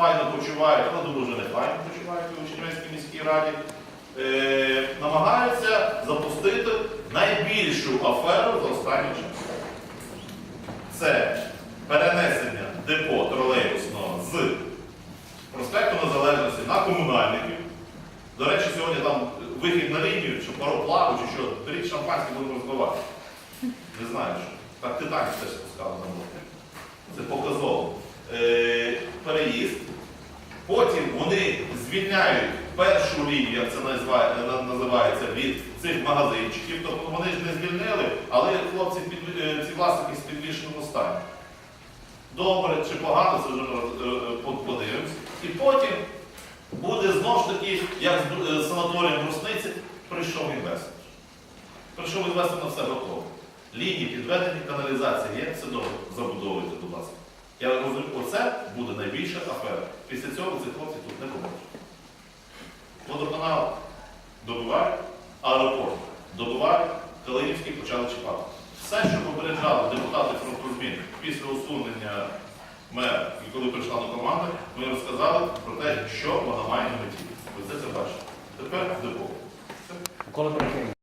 файно почувають, але дуже не файно почувають у Чернівецькій міській раді, е, намагаються запустити найбільшу аферу за останній час. Це перенесення депо тролейбусного з проспекту Незалежності на комунальників. До речі, сьогодні там вихід на лінію, чи пароплаву, чи що, беріть шампанське будемо розбивати. Не знаю, що. Так Титанік теж спускали на. Це показово. Е, переїзд. Потім вони звільняють першу лінію, як це називається, від цих магазинчиків. Тобто вони ж не звільнили, але хлопці е, ці власники з підвішеному стані. Добре чи погано, це вже е, е, по- подивимось. І потім буде знову ж таки, як з санаторієм Русниці, прийшов інвестор. Прийшов інвестор на все готово. Лінії підведені, каналізація є, все добре, забудовуйте, будь ласка. Я розумію, оце буде найбільша афера. Після цього цих хлопців тут не добиває, аеропорт добиває, Калинівський почали чіпати. Все, що попереджали депутати фронтозмін після усунення мера, і коли прийшла до команди, ми розказали про те, що вона має на меті. Ви це бачите. Тепер депо.